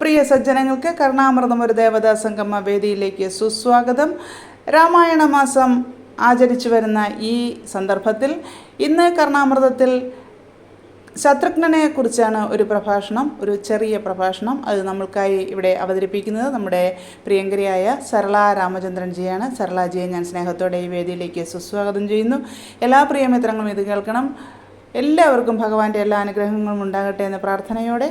പ്രിയ സജ്ജനങ്ങൾക്ക് കർണാമൃതം ഒരു ദേവതാ സംഗമ വേദിയിലേക്ക് സുസ്വാഗതം. രാമായണ മാസം ആചരിച്ചു വരുന്ന ഈ സന്ദർഭത്തിൽ ഇന്ന് കർണാമൃതത്തിൽ ശത്രുഘ്നനെ കുറിച്ചാണ് ഒരു പ്രഭാഷണം ഒരു ചെറിയ പ്രഭാഷണം. അത് നമ്മൾക്കായി ഇവിടെ അവതരിപ്പിക്കുന്നത് നമ്മുടെ പ്രിയങ്കരിയായ സരള രാമചന്ദ്രൻജിയാണ്. സരളാജിയെ ഞാൻ സ്നേഹത്തോടെ ഈ വേദിയിലേക്ക് സുസ്വാഗതം ചെയ്യുന്നു. എല്ലാ പ്രിയമിത്രങ്ങളും ഇത് കേൾക്കണം. എല്ലാവർക്കും ഭഗവാന്റെ എല്ലാ അനുഗ്രഹങ്ങളും ഉണ്ടാകട്ടെ എന്ന പ്രാർത്ഥനയോടെ.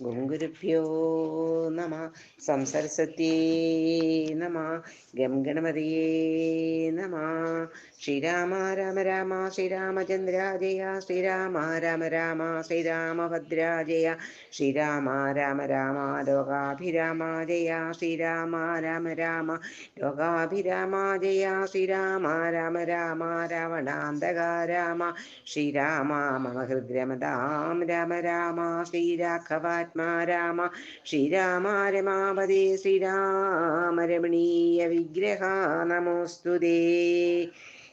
ഗുരുഭ്യോ നമ സംസരസത്യേ നമ ഗം ഗണപതിയേ നമ. ശ്രീരാമ രാമ രാമ ശ്രീരാമചന്ദ്രാജയ ശ്രീരാമ രാമ രാമ ശ്രീരാമഭദ്രാജയ ശ്രീരാമ രാമ രാമ ലോകാഭിരാമ ജയ ശ്രീരാമ രാമ രാമ ലോകാഭിരാമ ജയ ശ്രീരാമ രാമ രാമ രാവണാന്തക രാമ ശ്രീരാമ മമ രാമ രാമ ശ്രീരാഘവാത്മാ രാമ. ശ്രീരാമ രമാപതി ശ്രീരാമ രമണീയ വിഗ്രഹ നമോസ്തുതേ.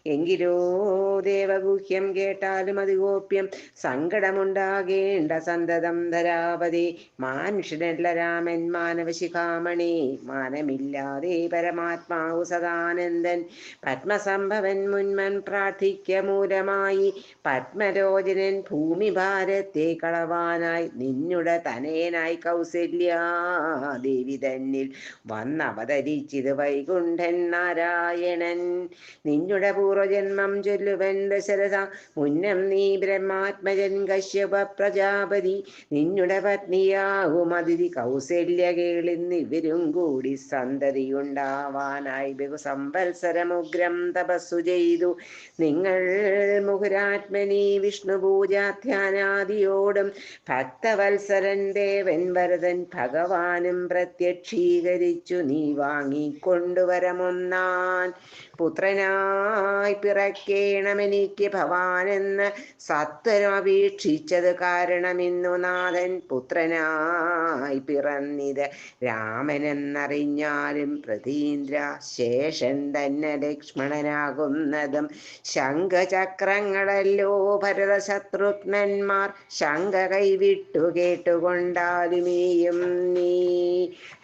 എങ്കിലോ ദേവഗുഹ്യം കേട്ടാലും അത് ഗോപ്യം. സങ്കടമുണ്ടാകേണ്ട സന്തതം ധരാപതി മാനുഷനല്ല രാമൻ മാനവശിഖാമണി മാനമില്ലാതെ പരമാത്മാവു സദാനന്ദൻ. പത്മസംഭവൻ മുൻമൻ പ്രാർത്ഥിക്ക മൂലമായി. പത്മരോചനൻ ഭൂമി ഭാരത്തെ കളവാനായി. നിന്നുടെ തനയനായി കൗസല്യാദേവി തന്നിൽ. വന്നവതരിച്ചിത് വൈകുണ്ഠൻ നാരായണൻ. നിന്നുടെ പൂർവജന്മം ചൊല്ലുവൻ ദശരഥ. മുന്നം നീ ബ്രഹ്മാത്മജൻ കശ്യപ പ്രജാപതി. നിന്നുടെ പത്നിയാകും അതിഥി. കൗസല്യ കേളിന്നിവരും കൂടി സന്തതിയുണ്ടാവാനായി ബഹുസംവത്സരമുഗ്രം തപസ്സു ചെയ്തു. നിങ്ങൾ മുഹുരാത്മനി വിഷ്ണു പൂജാധ്യാനാദിയോടും ഭക്തവത്സരൻ ദേവൻ വരതൻ ഭഗവാനും പ്രത്യക്ഷീകരിച്ചു. നീ വാങ്ങിക്കൊണ്ടുവരമൊന്നാൻ പുത്രനായി പിറക്കേണമെനിക്ക് ഭവാനെന്ന് സത്വരം അപേക്ഷിച്ചത് കാരണമിന്നു നാഥൻ പുത്രനായി പിറന്നിത് രാമനെന്നറിഞ്ഞാലും പ്രതീന്ദ്ര ശേഷൻ തന്നെ ലക്ഷ്മണനാകുന്നതും ശംഖചക്രങ്ങളല്ലോ ഭരത ശത്രുഘ്നന്മാർ ശങ്ക കൈവിട്ടു കേട്ടുകൊണ്ടാലുമേയും നീ.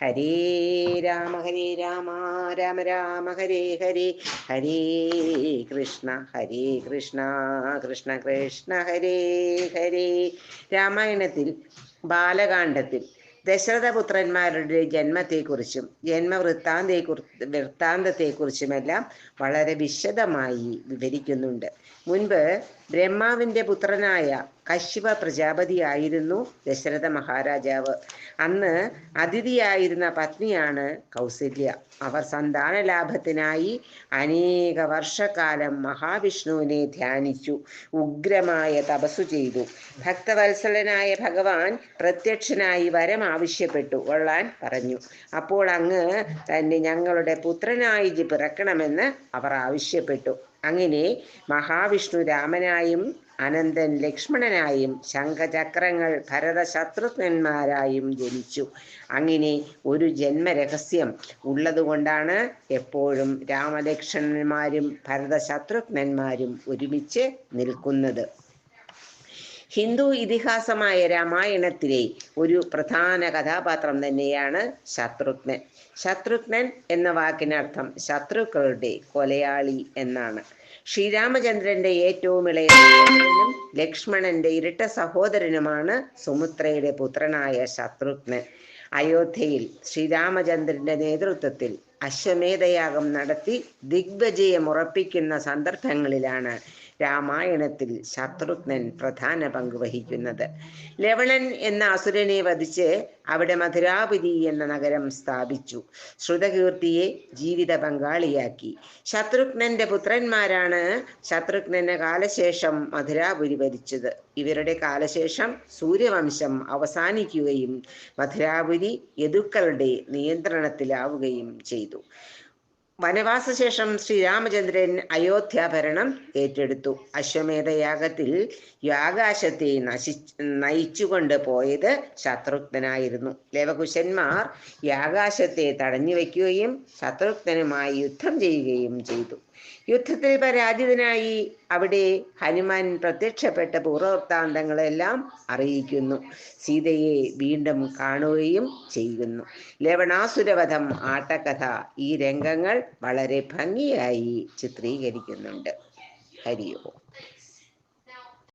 ഹരേ രാമ ഹരേ രാമ രാമ രാമ ഹരേ ഹരേ. ഹരേ കൃഷ്ണ ഹരേ കൃഷ്ണ കൃഷ്ണ കൃഷ്ണ ഹരേ ഹരേ. രാമായണത്തിൽ ബാലകാണ്ഡത്തിൽ ദശരഥപുത്രന്മാരുടെ ജന്മത്തെക്കുറിച്ചും ജന്മവൃത്താന്തേ വൃത്താന്തത്തെക്കുറിച്ചുമെല്ലാം വളരെ വിശദമായി വിവരിക്കുന്നുണ്ട്. മുൻപ് ബ്രഹ്മാവിന്റെ പുത്രനായ കശ്യപ പ്രജാപതിയായിരുന്നു ദശരഥ മഹാരാജാവ്. അന്ന് അതിഥിയായിരുന്ന പത്നിയാണ് കൗസല്യ. അവർ സന്താന ലാഭത്തിനായി അനേക വർഷക്കാലം മഹാവിഷ്ണുവിനെ ധ്യാനിച്ചു ഉഗ്രമായ തപസ്സു ചെയ്തു. ഭക്തവത്സലനായ ഭഗവാൻ പ്രത്യക്ഷനായി വരം ആവശ്യപ്പെട്ടു കൊള്ളാൻ പറഞ്ഞു. അപ്പോൾ അങ്ങ് തന്നെ ഞങ്ങളുടെ പുത്രനായി പിറക്കണമെന്ന് അവർ ആവശ്യപ്പെട്ടു. അങ്ങനെ മഹാവിഷ്ണു രാമനായും അനന്തൻ ലക്ഷ്മണനായും ശംഖചക്രങ്ങൾ ഭരതശത്രുഘ്നന്മാരായും ജനിച്ചു. അങ്ങനെ ഒരു ജന്മരഹസ്യം ഉള്ളതുകൊണ്ടാണ് എപ്പോഴും രാമലക്ഷ്മണന്മാരും ഭരതശത്രുഘ്നന്മാരും ഒരുമിച്ച് നിൽക്കുന്നത്. ഹിന്ദു ഇതിഹാസമായ രാമായണത്തിലെ ഒരു പ്രധാന കഥാപാത്രം തന്നെയാണ് ശത്രുഘ്നൻ. ശത്രുഘ്നൻ എന്ന വാക്കിനർത്ഥം ശത്രുക്കളുടെ കൊലയാളി എന്നാണ്. ശ്രീരാമചന്ദ്രന്റെ ഏറ്റവും ഇളയ ലക്ഷ്മണന്റെ ഇരട്ട സഹോദരനുമാണ് സുമുത്രയുടെ പുത്രനായ ശത്രുഘ്നൻ. അയോധ്യയിൽ ശ്രീരാമചന്ദ്രന്റെ നേതൃത്വത്തിൽ അശ്വമേധയാഗം നടത്തി ദിഗ്വിജയം ഉറപ്പിക്കുന്ന സന്ദർഭങ്ങളിലാണ് രാമായണത്തിൽ ശത്രുഘ്നൻ പ്രധാന പങ്ക് വഹിക്കുന്നത്. ലവണൻ എന്ന അസുരനെ വധിച്ച് അവിടെ മധുരാപുരി എന്ന നഗരം സ്ഥാപിച്ചു. ശ്രുതകീർത്തിയെ ജീവിത പങ്കാളിയാക്കി. ശത്രുഘ്നന്റെ പുത്രന്മാരാണ് ശത്രുഘ്നന് കാലശേഷം മധുരാപുരി ഭരിച്ചത് ഇവരുടെ കാലശേഷം സൂര്യവംശം അവസാനിക്കുകയും മധുരാപുരി യദുക്കളുടെ നിയന്ത്രണത്തിലാവുകയും ചെയ്തു. വനവാസശേഷം ശ്രീരാമചന്ദ്രൻ അയോധ്യാഭരണം ഏറ്റെടുത്തു. അശ്വമേധയാഗത്തിൽ യാകാശത്തെ നശി നയിച്ചുകൊണ്ട് പോയത് ശത്രുഘ്നായിരുന്നു ലവകുശന്മാർ യാകാശത്തെ തടഞ്ഞു വയ്ക്കുകയും ശത്രുഘ്നുമായി യുദ്ധം ചെയ്യുകയും ചെയ്തു. യുദ്ധത്തിൽ പരാജിതനായി അവിടെ ഹനുമാൻ പ്രത്യക്ഷപ്പെട്ട പൂർവവൃത്താന്തങ്ങളെല്ലാം അറിയിക്കുന്നു. സീതയെ വീണ്ടും കാണുകയും ചെയ്യുന്നു. ലവണാസുരവധം ആട്ടക്കഥ ഈ രംഗങ്ങൾ വളരെ ഭംഗിയായി ചിത്രീകരിക്കുന്നുണ്ട്. ഹരിയോ.